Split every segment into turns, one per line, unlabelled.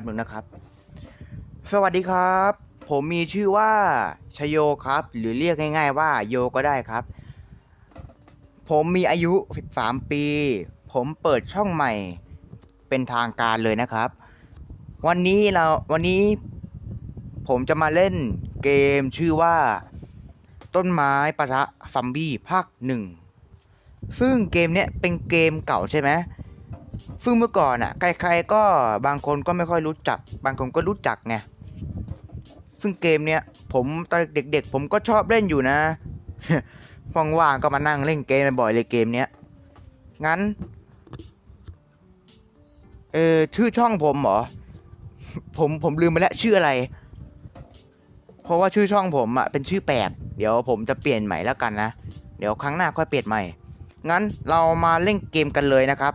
ป๊บนึงนะครับ สวัสดีครับ ผมมีชื่อว่าชโยครับ หรือเรียกง่าย ๆ ว่าโยก็ได้ครับ ผมมีอายุ 13 ปี ผมเปิดช่องใหม่เป็นทางการเลยนะครับ วันนี้เราวันนี้ผมจะมาเล่นเกมชื่อว่า ต้นไม้ปะทะซัมบี้ภาคหนึ่งซึ่งเกมเนี้ยเป็นเกมเก่าใช่ไหม ซึ่งเมื่อก่อนอะ ใครๆก็บางคนก็ไม่ค่อยรู้จัก บางคนก็รู้จักไง ซึ่งเกมเนี้ยผมตอนเด็ก ๆ ผมก็ชอบเล่นอยู่นะว่างๆก็มานั่งเล่นเกมบ่อยเลยเกมเนี้ย งั้น เออชื่อช่องผมเหรอ ผมผมลืมไปแล้วชื่ออะไร เพราะว่าชื่อช่องผมอะเป็นชื่อแปลก เดี๋ยวผมจะเปลี่ยนใหม่แล้วกันนะ เดี๋ยวครั้งหน้าค่อยเปลี่ยนใหม่ งั้นเรามาเล่นเกมกันเลยนะครับ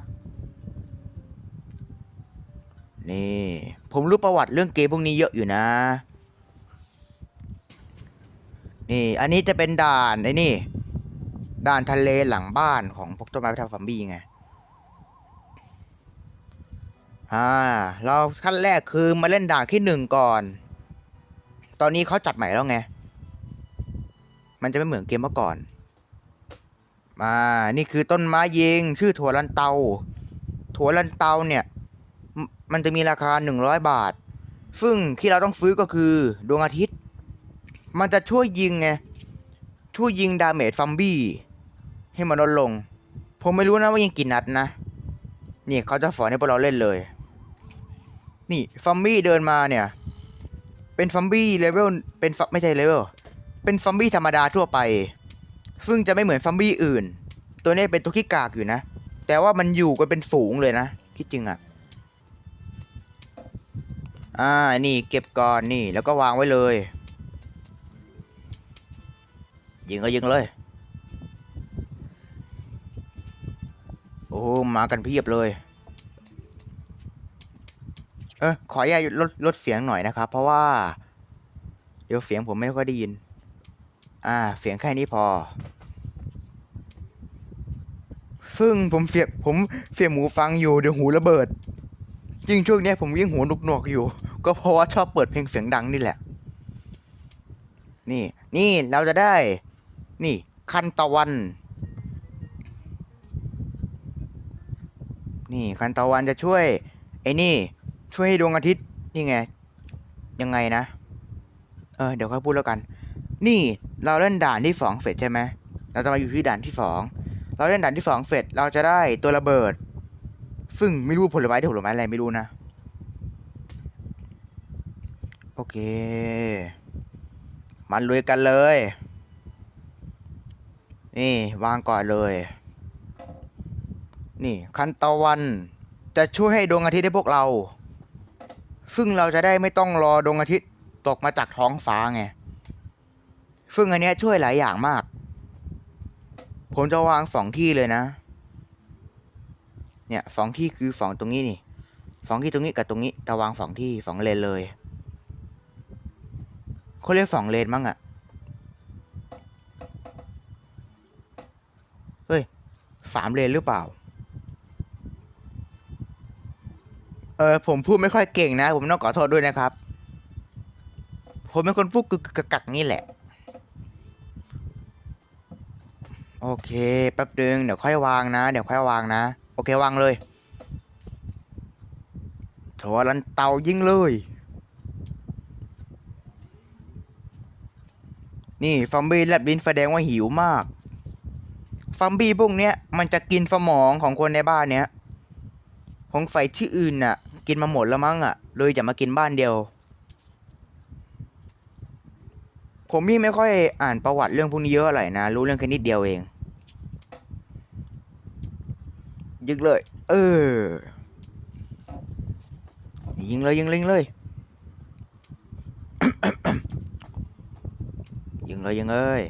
นี่ ผมรู้ประวัติเรื่องเกมพวกนี้เยอะอยู่นะ นี่ อันนี้จะเป็นด่านไอ้นี่ ด่านทะเลหลังบ้านของพวกต้นไม้พิทักษ์ฟัมบี้ไง อ่า เราขั้นแรกคือมาเล่นด่านที่หนึ่งก่อน ตอนนี้เขาจัดใหม่แล้วไง มันจะไม่เหมือนเกมเมื่อก่อนอ่านี่คือต้นไม้ยิงชื่อถั่วลันเตา ถั่วลันเตาเนี่ย มันจะมีราคา 100 บาท ซึ่งที่เราต้องซื้อก็คือดวงอาทิตย์ มันจะช่วยยิงไง ช่วยยิงดาเมจฟัมบี้ ให้มันลดลง ผมไม่รู้นะว่ายิงกี่นัดนะ นี่เขาจะสอนให้พวกเราเล่นเลย นี่ฟัมบี้เดินมาเนี่ย เป็นฟัมบี้เลเวล เป็นไม่ใช่เลเวล เป็นฟัมบี้ธรรมดาทั่วไป ซึ่งจะไม่เหมือนฟัมบี้อื่น ตัวนี้เป็นตัวขี้กากอยู่นะ แต่ว่ามันอยู่กันเป็นฝูงเลยนะ คิดจริงอะ อ่านี่เก็บก่อนนี่แล้วก็วางไว้เลย ยิงก็ยิงเลย โอ้มากันเพียบเลย เออขออนุญาตลดลดเสียงหน่อยนะครับ เพราะว่า เดี๋ยวเสียงผมไม่ค่อยได้ยิน อ่า เสียงแค่นี้พอซึ่งผมเสียบผมเสียบหูฟังอยู่เดี๋ยวหูระเบิดยิ่งช่วงนี้ผมยิ่งหูหนุกหนวกๆอยู่ ก็เพราะว่าชอบเปิดเพลงเสียงดังนี่แหละ นี่ นี่เราจะได้ นี่คันตะวัน นี่คันตะวันจะช่วย ไอ้นี่ ช่วยให้ดวงอาทิตย์ นี่ไง ยังไงนะ เออ เดี๋ยวค่อยพูดแล้วกัน นี่เราเล่นด่านที่สองเสร็จใช่ไหมเราจะมาอยู่ที่ด่านที่สอง เราเล่นด่านที่สองเสร็จ เราจะได้ตัวระเบิด ซึ่งไม่รู้ผลไม้ที่ผลไม้อะไรไม่รู้นะ โอ เค มันลุยกันเลย นี่วางก่อนเลย นี่คันตะวันจะช่วยให้ดวงอาทิตย์ให้พวกเรา ซึ่งเราจะได้ไม่ต้องรอดวงอาทิตย์ตกมาจากท้องฟ้าไง ซึ่งอันนี้ช่วยหลายอย่างมาก ผมจะวางสองที่เลยนะ เนี่ยสองที่คือสองตรงนี้นี่สองที่ตรงนี้กับตรงนี้จะวางสองที่สองเลนเลย เขาเรียกสองเลนมั้งอะเฮ้ยสามเลนหรือเปล่า เออผมพูดไม่ค่อยเก่งนะ ผมต้องขอโทษด้วยนะครับ ผมเป็นคนพูดกึกกักนี่แหละ โอเคแป๊บนึงเดี๋ยวค่อยวางนะ เดี๋ยวค่อยวางนะ โอเควางเลยโถลันเตายิงเลย นี่ฟอมบี้แลบลิ้นแสดงว่าหิวมากฟอมบี้พวกเนี้ยมันจะกินสมองของคนในบ้านเนี้ยของไฟที่อื่นน่ะ กินมาหมดแล้วมั้งอะเลยจะมากินบ้านเดียว ผมนี่ไม่ค่อยอ่านประวัติเรื่องพวกนี้เยอะอะไรนะ รู้เรื่องแค่นิดเดียวเองยิงเลย เออยิงเลยยิงเลยยิงเลย ยิง เลยยิงเลย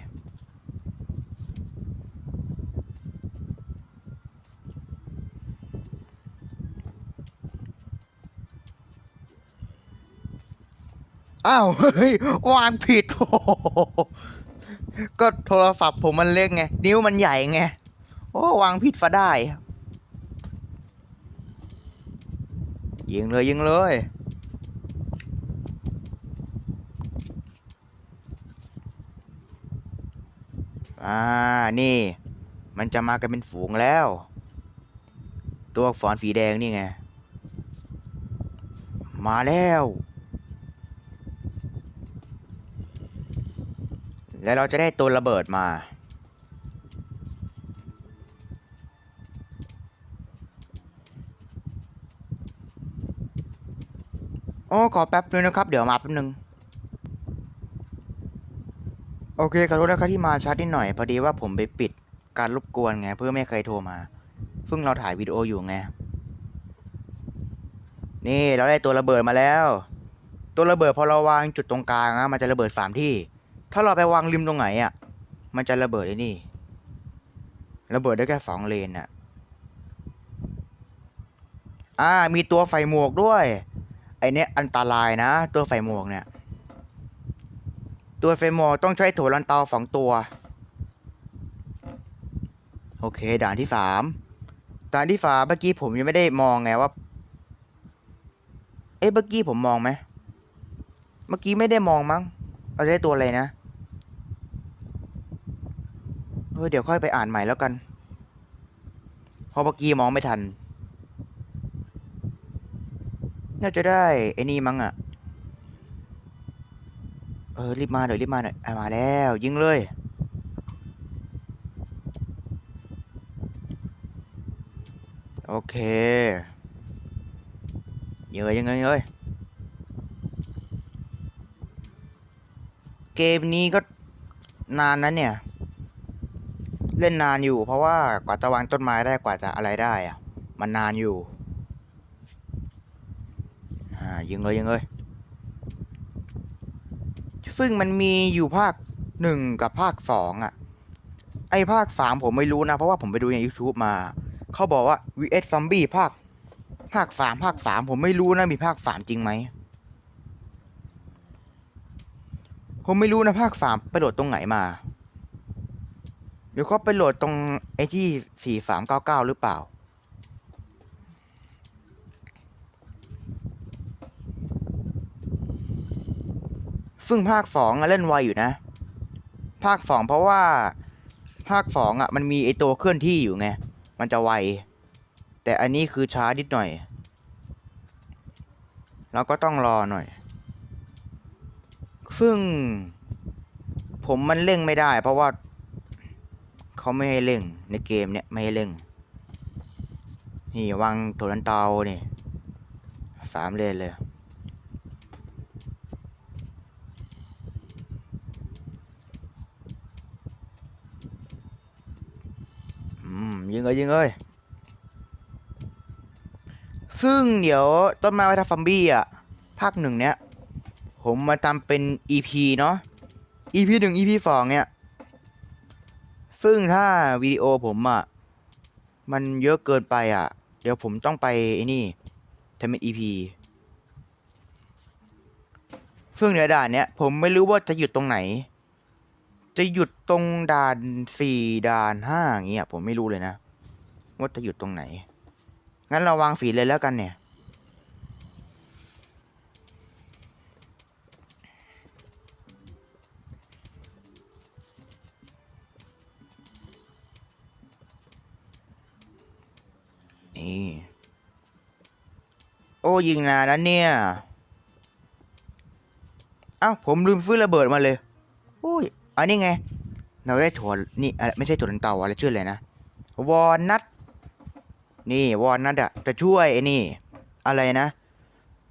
อ้าวเฮ้ยวางผิดโอ้โหก็โทรศัพท์ผมมันเล็กไง นิ้วมันใหญ่ไง โอ้วางผิดฟะได้ยิงเลยยิงเลย อ่า นี่ มันจะมากันเป็นฝูงแล้ว ตัวอักษรสีแดงนี่ไง มาแล้ว แล้วเราจะได้ตัวระเบิดมา โอ้ ขอแป๊บนึงนะครับ เดี๋ยวมาแป๊บนึง โอเคขอโทษนะครับที่มาช้านิดหน่อยพอดีว่าผมไปปิดการรบกวนไง เพื่อไม่ให้ใครโทรมาซึ่งเราถ่ายวิดีโออยู่ไง นี่เราได้ตัวระเบิดมาแล้ว ตัวระเบิดพอเราวางจุดตรงกลางนะมันจะระเบิดสามที่ ถ้าเราไปวางริมตรงไหนอะ มันจะระเบิดไอ้นี่ ระเบิดได้แค่สองเลนอะ อ่ามีตัวไฟหมวกด้วย ไอเนี้ยอันตรายนะ ตัวไฟหมวกเนี่ย ตัวไฟมวกต้องใช้ถั่วลันเตาสองตัว โอเค ด่านที่สามด่านที่สามเมื่อกี้ผมยังไม่ได้มองไงว่า เอ๊ะเมื่อกี้ผมมองไหมเมื่อกี้ไม่ได้มองมั้งเอาได้ตัวอะไรนะเออเดี๋ยวค่อยไปอ่านใหม่แล้วกันเพราะเมื่อกี้มองไม่ทัน น่าจะได้ไอ้นี่มั้งอะ เออ รีบมาหน่อย รีบมาหน่อยอะมาแล้ว ยิงเลย โอเคยิงเลยยิงเลยยิงเลยเกมนี้ก็นานนะเนี่ย เล่นนานอยู่ เพราะว่ากว่าจะวางต้นไม้ได้กว่าจะอะไรได้อะมันนานอยู่ อ่ายิงเลยยิงเลย ซึ่งมันมีอยู่ภาคหนึ่งกับภาคสองอะไอภาคสามผมไม่รู้นะ เพราะว่าผมไปดูใน YouTube มา เขาบอกว่า vs zombie ภาค ภาคสามภาคสามผมไม่รู้นะมีภาคสามจริงไหม ผมไม่รู้นะภาคสามไปโหลดตรงไหนมา เดี๋ยวเขาไปโหลดตรงไอที่สี่สามเก้าเก้าหรือเปล่า ซึ่งภาคสองเล่นไวอยู่นะ ภาคสองเพราะว่าภาคสองอะ มันมีไอตัวเคลื่อนที่อยู่ไง มันจะไว แต่อันนี้คือช้านิดหน่อยเราก็ต้องรอหน่อย ซึ่ง ผมมันเร่งไม่ได้ เพราะว่า เขาไม่ให้เร่ง ในเกมเนี่ยไม่ให้เร่ง นี่วางโถลันเตานี่สามเลนเลย อืมยิง เลยยิงเลยซึ่งเดี๋ยวต้นไม้ไวทัฟฟัมบี้อะ ภาคหนึ่งเนี้ย ผมมาทำเป็น EP เนาะ EP หนึ่ง EP สองเนี่ยซึ่งถ้าวิดีโอผมอะ มันเยอะเกินไปอะ เดี๋ยวผมต้องไปไอ้นี่ทำเป็น EP ซึ่งเนื้อด่านเนี้ย ผมไม่รู้ว่าจะหยุดตรงไหน จะหยุดตรงด่านสี่ด่านห้าอย่างเงี้ยผมไม่รู้เลยนะ ว่าจะหยุดตรงไหน งั้นเราวางฝีเลยแล้วกันเนี่ย นี่ โอ้ยิงนานแล้วเนี่ย เอ้า ผมลืมฟื้นระเบิดมาเลยโอ้ยอันนี้ไง เราได้ถั่วนี่ไรไม่ใช่ถั่วลันเตาอะไรชื่ออะไรนะวอลนัท นี่วอลนัทอะจะช่วยไอ้นี่ อะไรนะ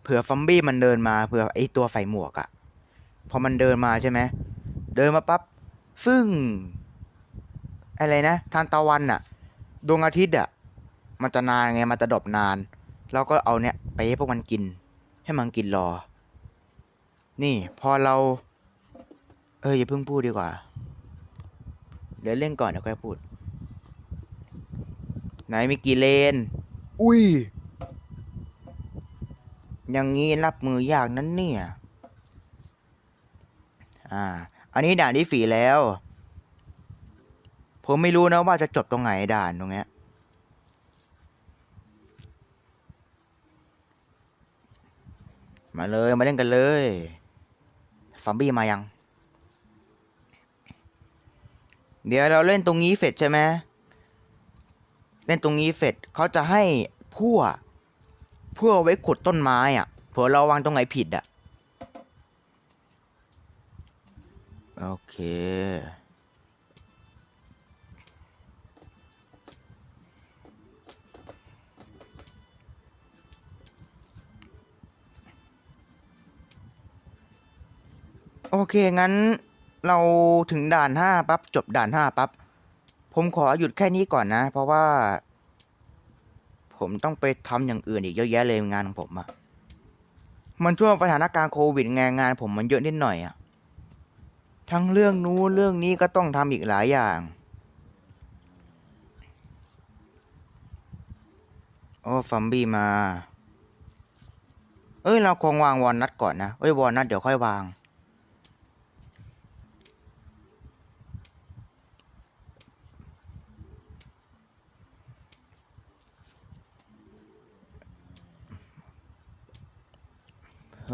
เผื่อฟอมบี้มันเดินมาเผื่อไอ้ตัวไฟหมวกอะพอมันเดินมาใช่ไหมเดินมาปั๊บฟึ่งอะไรนะทานตะวันอะดวงอาทิตย์อะมันจะนานไงมันจะดรอปนานเราก็เอาเนี้ยไปให้พวกมันกิน ให้มันกินรอ นี่พอเรา เอออย่าเพิ่งพูดดีกว่า เดี๋ยวเล่นก่อนเดี๋ยวค่อยพูด ไหนมีกี่เลน อุ้ย อย่างงี้รับมือยากนั้นเนี่ย อ่า อันนี้ด่านที่ฝีแล้ว ผมไม่รู้นะว่าจะจบตรงไหนด่านตรงเนี้ย มาเลย มาเล่นกันเลยฟอมบี้มายัง เดี๋ยวเราเล่นตรงนี้เสร็จใช่ไหม เล่นตรงนี้เสร็จเขาจะให้พั่วเพื่อไว้ขุดต้นไม้อะเผื่อเราวางตรงไหนผิดอะโอเคโอเค งั้นเราถึงด่านห้าปั๊บ จบด่านห้าปั๊บ ผมขอหยุดแค่นี้ก่อนนะ เพราะว่า ผมต้องไปทำอย่างอื่นอีกเยอะแยะเลยงานของผมอะมันช่วงสถานการณ์โควิดไงงาน ผมมันเยอะนิดหน่อยอะทั้งเรื่องนู้นเรื่องนี้ก็ต้องทำอีกหลายอย่าง โอ้ฟัมบี้มา เอ้ยเราคงวางวอลนัทก่อนนะ เอ้ยวอลนัทเดี๋ยวค่อยวาง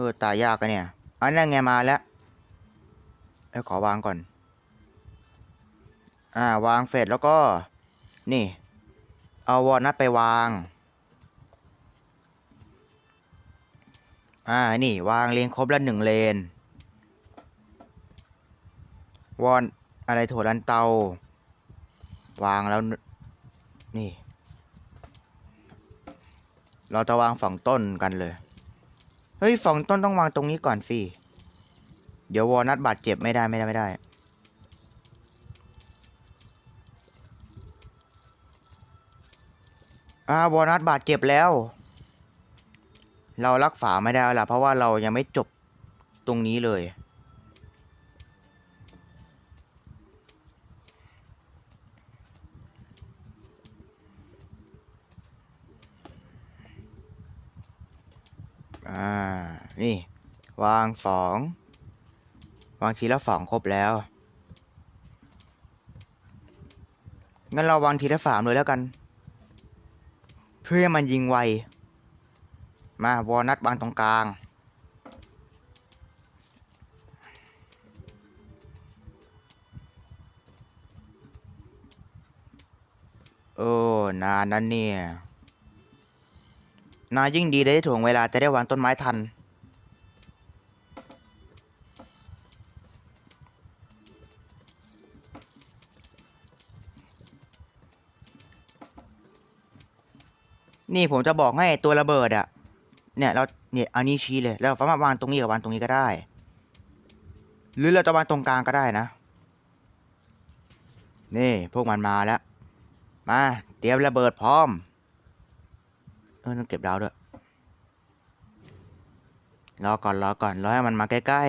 ออตายยากอะเนี่ยอันนั้นไงมาแล้วเอ้ขอวางก่อน อ่าวางเฟสแล้วก็ นี่ เอาวอลนัทไปวาง อ่า นี่ วางเรียงครบแล้วหนึ่งเลน วอนอะไรถั่วลันเตา วางแล้ว นี่ เราจะวางสองต้นกันเลย เฮ้ยสองต้นต้องวางตรงนี้ก่อนสิ เดี๋ยววอนัทบาดเจ็บไม่ได้ไม่ได้ไม่ได้ อ่าวอนัทบาดเจ็บแล้ว เรารักษาไม่ได้ละเพราะว่าเรายังไม่จบตรงนี้เลย อ่า นี่ วางสอง วางทีละสองครบแล้ว งั้นเราวางทีละสามเลยแล้วกัน เพื่อให้มันยิงไว มาวอนัทวางตรงกลางโอ้ นานนั้นเนี่ย นานยิ่งดีเลยได้ถ่วงเวลาจะได้วางต้นไม้ทัน นี่ผมจะบอกให้ตัวระเบิดอะเนี่ยเราเนี่ยเอานี้ชี้เลยแล้วสามารถวางตรงนี้กับวางตรงนี้ก็ได้ หรือเราจะวางตรงกลางก็ได้นะ นี่พวกมันมาแล้ว มา เตรียมระเบิดพร้อม เออต้องเก็บดาวด้วย รอก่อนรอก่อนรอให้มันมาใกล้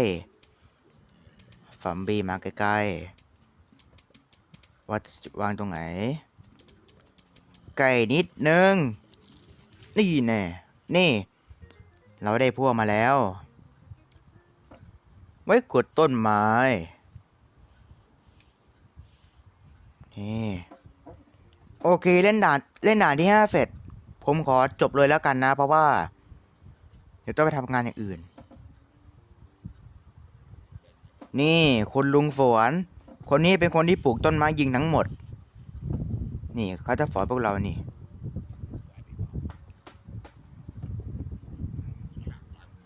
ๆฟัมบี้มาใกล้ๆว่าวางตรงไหน ใกล้นิดนึง นี่แน่นี่ เราได้พวกมาแล้ว ไว้กดต้นไม้นี่โอเคเล่นด่านเล่นด่านที่ห้าเสร็จ ผมขอจบเลยแล้วกันนะ เพราะว่า เดี๋ยวต้องไปทำงานอย่างอื่น นี่คุณลุงฝน คนนี้เป็นคนที่ปลูกต้นไม้ยิงทั้งหมด นี่เขาจะสอนพวกเรานี่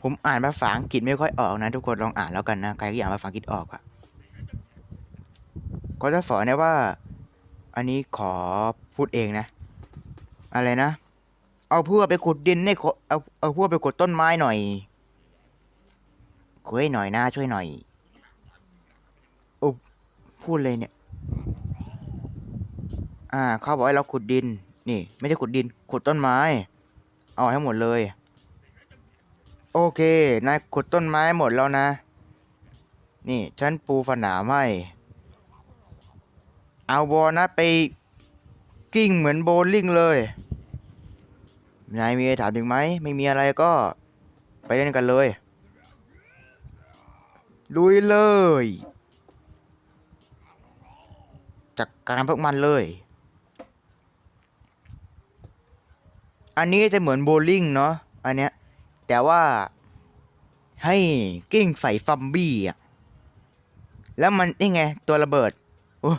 ผมอ่านภาษาอังกฤษไม่ค่อยออกนะ ทุกคนลองอ่านแล้วกันนะใครที่อ่านภาษาอังกฤษออกอะก็จะสอนนะว่า อันนี้ขอพูดเองนะ อะไรนะ เอาพวกไปขุดดินให้ขอเอาเอาพวกไปขุดต้นไม้หน่อยคุยหน่อยนะช่วยหน่อยโอ้พูดเลยเนี่ย อ่า เขาบอกให้เราขุดดิน นี่ ไม่ได้ขุดดิน ขุดต้นไม้ เอาให้หมดเลย โอเคนายขุดต้นไม้หมดแล้วนะ นี่ ฉันปูฝนามให้ เอาบอลนะไปกิ้งเหมือนโบว์ลิ่งเลย นายมีอะไรถามถึงไหม ไม่มีอะไรก็ ไปเล่นกันเลย ลุยเลย จัดกการพวกมันเลย อันนี้จะเหมือนโบว์ลิ่งเนาะ อันเนี้ย แต่ว่าให้กิ้งใส่ฟัมบี้อะ แล้วมันนี่ไง ตัวระเบิด โอ้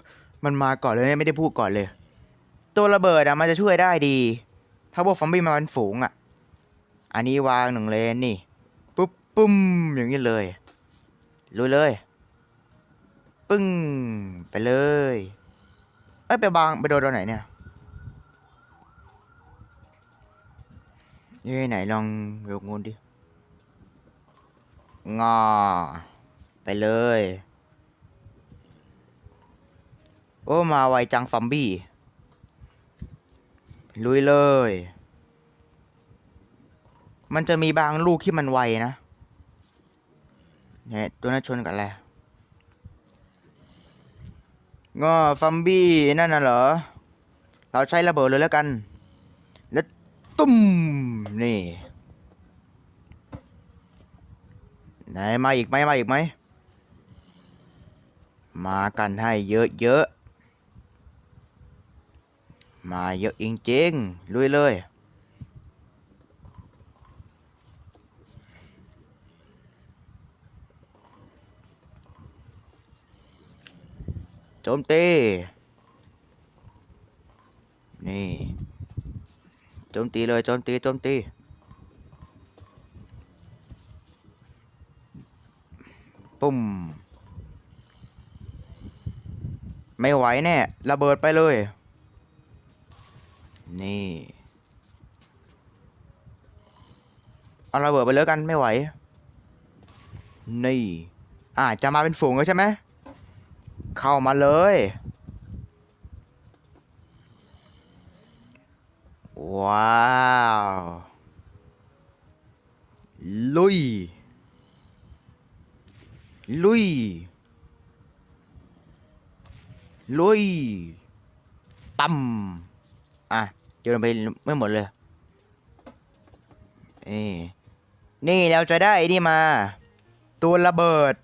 มันมาก่อนเลยเนี่ยไม่ได้พูดก่อนเลย ตัวระเบิดอะมันจะช่วยได้ดี ถ้าพวกฟอมบี้มาเป็นฝูงอะอันนี้วางหนึ่งเลนนี่ ปุ๊บปุ้มอย่างนี้เลยลุยเลย ปึ้ง ไปเลย เอ้ยไปบางไปโดนตรงไหนเนี่ยเอ้ยไหนลองยกงูดิ งอ ไปเลย โอ้ มาไวจังซอมบี้ ลุยเลย มันจะมีบางลูกที่มันไวนะ เนี่ย ตัวนั้นชนกับอะไรงอซอมบี้นั่นน่ะเหรอ เราใช้ระเบิดเลยแล้วกัน แล้วตุ้ม นี่ ไหนมาอีกไหมมาอีกไหม มากันให้เยอะๆ มาเยอะจริงๆลุยเลย โจมตี นี่ โจมตีเลยโจมตีโจมตีปุ่ม ไม่ไหวแน่ ระเบิดไปเลย นี่ เอาระเบิดไปเลยกันไม่ไหว นี่ อ่าจะมาเป็นฝูงแล้วใช่ไหม เข้ามาเลย ว้าว ลุย ลุย ลุยตั้ม อะเจอไปไม่หมดเลยเอ้นี่เราจะได้นี่มา ตัวระเบิด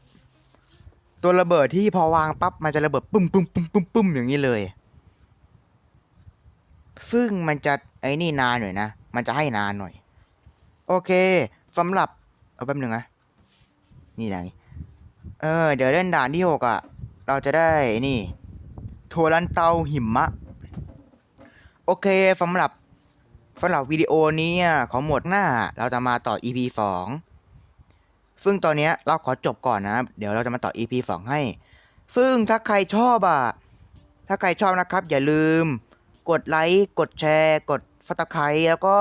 ตัวระเบิดที่พอวางปั๊บมันจะระเบิดปึ้มปึ้มปึ้มปึ้มปึ้มอย่างนี้เลย ซึ่งมันจะไอ้นี่นานหน่อยนะ มันจะให้นานหน่อย โอเคสำหรับเอาแป๊บหนึ่งนะนี่ไหนเออ เดี๋ยวเล่นด่านที่หกอะ เราจะได้นี่โทรันเตาหิมะ โอเคสำหรับสำหรับวิดีโอนี้ของหมวดหน้าเราจะมาต่อ EP สองซึ่งตอนนี้เราขอจบก่อนนะ เดี๋ยวเราจะมาต่อ EP สองให้ ซึ่งถ้าใครชอบอะ ถ้าใครชอบนะครับ อย่าลืม กดไลค์กดแชร์ กดฟัตไครแล้วก็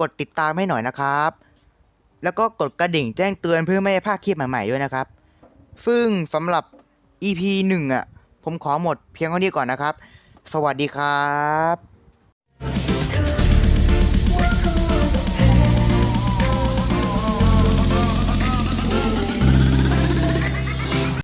กดติดตามให้หน่อยนะครับ แล้วก็กดกระดิ่งแจ้งเตือนเพื่อไม่ให้พลาดคลิปใหม่ๆด้วยนะครับ ซึ่งสำหรับ EP หนึ่งอะผมขอหมดเพียงเท่านี้ก่อนนะครับ สวัสดีครับ